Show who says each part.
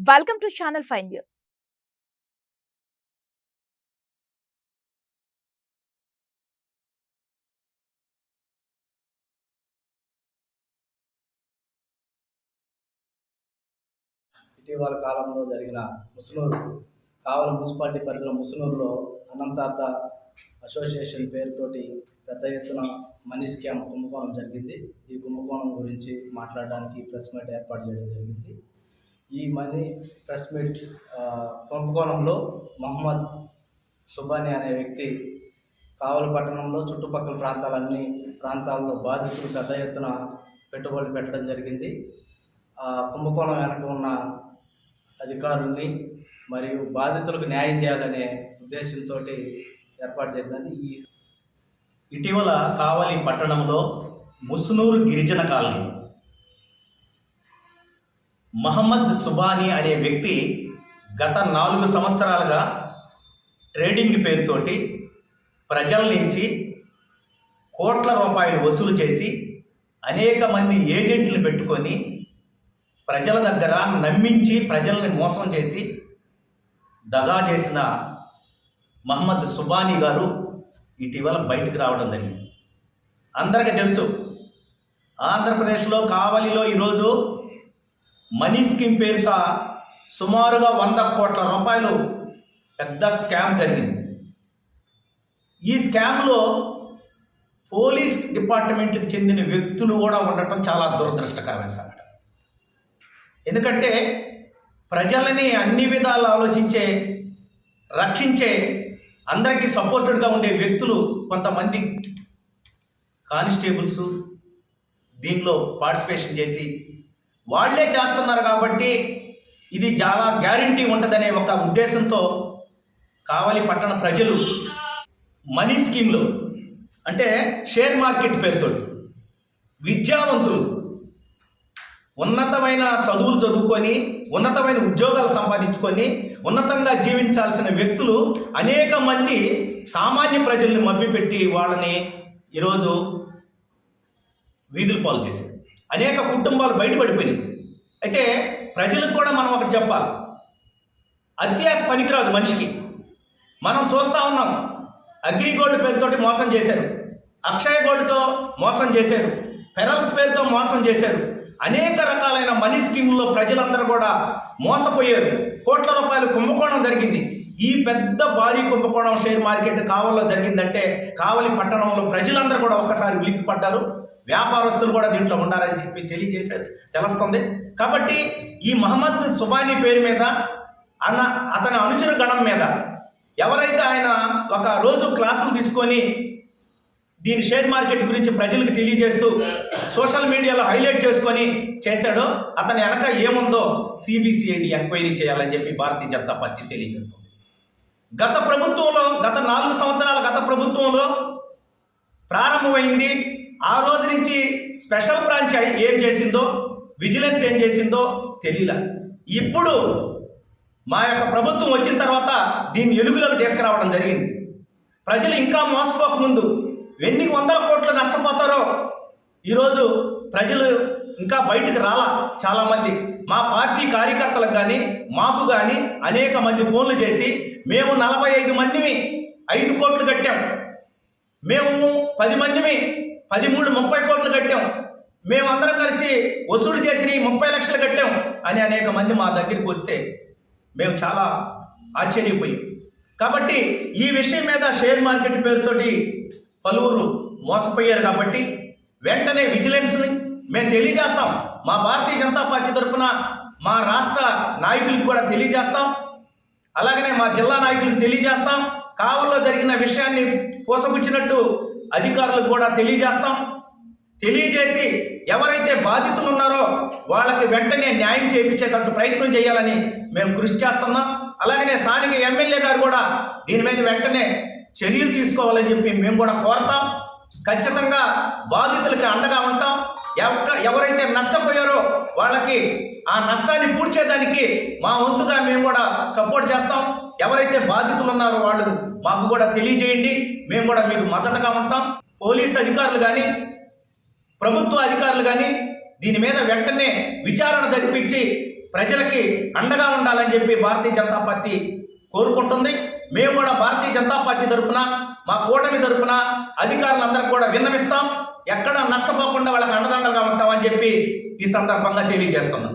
Speaker 1: Welcome to channel five news
Speaker 2: ఇటీవల కాలంలో జరిగిన ముసునూరు కావలి మున్సిపాలిటీ పరిధిలో ముసునూరులో అనంతార్థ అసోసియేషన్ పేరుతోటి పెద్ద ఎత్తున మనీ స్కామ్ కుంభకోణం జరిగింది. ఈ కుంభకోణం గురించి మాట్లాడడానికి ప్రెస్ మీట్ ఏర్పాటు చేయడం జరిగింది. ఈ మనీ ప్రెస్ మీట్ కుంభకోణంలో మహమ్మద్ సుబానీ అనే వ్యక్తి కావలి పట్టణంలో చుట్టుపక్కల ప్రాంతాలన్నీ ప్రాంతాల్లో బాధితులు పెద్ద ఎత్తున పెట్టుబడులు పెట్టడం జరిగింది. ఆ కుంభకోణం వెనక ఉన్న అధికారుల్ని మరియు బాధితులకు న్యాయం చేయాలనే ఉద్దేశంతో ఏర్పాటు చేసినది ఈ
Speaker 3: ఇటీవల కావలి పట్టణంలో ముసునూరు గిరిజన కాలనీ మహమ్మద్ సుబానీ అనే వ్యక్తి గత నాలుగు సంవత్సరాలుగా ట్రేడింగ్ పేరుతోటి ప్రజల నుంచి కోట్ల రూపాయలు వసూలు చేసి అనేక మంది ఏజెంట్లు పెట్టుకొని ప్రజల దగ్గర నమ్మించి ప్రజల్ని మోసం చేసి దగా చేసిన మహమ్మద్ సుబానీ గారు ఇటీవల బయటకు రావడం జరిగింది. అందరికీ తెలుసు ఆంధ్రప్రదేశ్లో కావలిలో ఈరోజు మనీ స్కీమ్ పేరుతో సుమారుగా వంద కోట్ల రూపాయలు పెద్ద స్కామ్ జరిగింది. ఈ స్కామ్లో పోలీస్ డిపార్ట్మెంట్కి చెందిన వ్యక్తులు కూడా ఉండటం చాలా దురదృష్టకరమైన సంఘటన. ఎందుకంటే ప్రజలని అన్ని విధాలు ఆలోచించే రక్షించే అందరికీ సపోర్టెడ్గా ఉండే వ్యక్తులు కొంతమంది కానిస్టేబుల్స్ దీనిలో పార్టిసిపేషన్ చేసి వాళ్ళే చేస్తున్నారు కాబట్టి ఇది చాలా గ్యారంటీ ఉంటుందనే ఒక ఉద్దేశంతో కావలి పట్టణ ప్రజలు మనీ స్కీమ్లో అంటే షేర్ మార్కెట్ పేరుతోటి విద్యావంతులు ఉన్నతమైన చదువులు చదువుకొని ఉన్నతమైన ఉద్యోగాలు సంపాదించుకొని ఉన్నతంగా జీవించాల్సిన వ్యక్తులు అనేక మంది సామాన్య ప్రజల్ని మభ్యపెట్టి వాళ్ళని ఈరోజు వీధులు పాలు చేశారు. అనేక కుటుంబాలు బయటపడిపోయినాయి. అయితే ప్రజలకు కూడా మనం ఒకటి చెప్పాలి. అత్యాశ పనికిరాదు మనిషికి. మనం చూస్తూ ఉన్నాం. అగ్రిగోల్డ్ పేరుతోటి మోసం చేశారు. అక్షయ గోల్డ్తో మోసం చేశారు. పెరల్స్ పేరుతో మోసం చేశారు. అనేక రకాలైన మనీ స్కీముల్లో ప్రజలందరూ కూడా మోసపోయారు. కోట్ల రూపాయలు కుంభకోణం జరిగింది. ఈ పెద్ద భారీ కుంభకోణం షేర్ మార్కెట్ కావల్లో జరిగిందంటే కావలి పట్టణంలో ప్రజలందరూ కూడా ఒక్కసారి ఉలిక్కిపడ్డారు. వ్యాపారస్తులు కూడా దీంట్లో ఉండాలని చెప్పి తెలియజేశారు తెలుస్తుంది. కాబట్టి ఈ మహమ్మద్ సుబానీ పేరు మీద అన్న అతని అనుచరు గణం మీద ఎవరైతే ఆయన ఒక రోజు క్లాసులు తీసుకొని దీని షేర్ మార్కెట్ గురించి ప్రజలకు తెలియజేస్తూ సోషల్ మీడియాలో హైలైట్ చేసుకొని చేశాడో అతని వెనక ఏముందో సిబిసిఐడి ఎంక్వైరీ చేయాలని చెప్పి భారతీయ జనతా పార్టీ తెలియజేస్తుంది. గత ప్రభుత్వంలో గత నాలుగు సంవత్సరాల గత ప్రభుత్వంలో ప్రారంభమైంది. ఆ రోజు నుంచి స్పెషల్ బ్రాంచ్ ఏం చేసిందో విజిలెన్స్ ఏం చేసిందో తెలియల ఇప్పుడు మా యొక్క ప్రభుత్వం వచ్చిన తర్వాత దీన్ని ఎలుగులోకి తీసుకురావడం జరిగింది. ప్రజలు ఇంకా మోసపోకముందు ఎన్ని వందల కోట్లు నష్టపోతారో ఈరోజు ప్రజలు ఇంకా బయటకు రాలా చాలామంది. మా పార్టీ కార్యకర్తలకు కానీ మాకు కానీ అనేక మంది ఫోన్లు చేసి మేము నలభై ఐదు మందిని ఐదు కోట్లు కట్టాం. మేము పది మందిమి పదిమూడు ముప్పై కోట్లు కట్టాం. మేమందరం కలిసి వసూలు చేసి ముప్పై లక్షలు కట్టాం. అని అనేక మంది మా దగ్గరికి వస్తే మేము చాలా ఆశ్చర్యపోయాం. కాబట్టి ఈ విషయం మీద షేర్ మార్కెట్ పేరుతోటి పలువురు మోసపోయారు కాబట్టి వెంటనే విజిలెన్స్ని మేము తెలియజేస్తాం. మా భారతీయ జనతా పార్టీ తరఫున మా రాష్ట్ర నాయకులకు కూడా తెలియజేస్తాం. అలాగనే మా జిల్లా నాయకులకు తెలియజేస్తాం. కావల్లో జరిగిన విషయాన్ని పోసగుచ్చినట్టు అధికారులకు కూడా తెలియజేస్తాం. తెలియజేసి ఎవరైతే బాధితులు ఉన్నారో వాళ్ళకి వెంటనే న్యాయం చేయించేటట్టు ప్రయత్నం చేయాలని మేము కృషి చేస్తున్నాం. అలాగనే స్థానిక ఎమ్మెల్యే గారు కూడా దీని మీద వెంటనే చర్యలు తీసుకోవాలని చెప్పి మేము కూడా కోరతాం. ఖచ్చితంగా బాధితులకి అండగా ఉంటాం. ఎవరైతే నష్టపోయారో వాళ్ళకి ఆ నష్టాన్ని పూడ్చేదానికి మా వంతుగా మేము కూడా సపోర్ట్ చేస్తాం. ఎవరైతే బాధితులు ఉన్నారో వాళ్ళు మాకు కూడా తెలియజేయండి. మేము కూడా మీకు మద్దతుగా ఉంటాం. పోలీస్ అధికారులు కానీ ప్రభుత్వ అధికారులు కానీ దీని మీద వెంటనే విచారణ జరిపించి ప్రజలకి అండగా ఉండాలని చెప్పి భారతీయ జనతా పార్టీ కోరుకుంటుంది. మేము కూడా భారతీయ జనతా పార్టీ తరఫున మా కూటమి తరఫున అధికారులందరికీ కూడా విన్నవిస్తాం. ఎక్కడ నష్టపోకుండా వాళ్ళకి అండదండలుగా ఉంటామని చెప్పి ఈ సందర్భంగా తెలియజేస్తున్నాం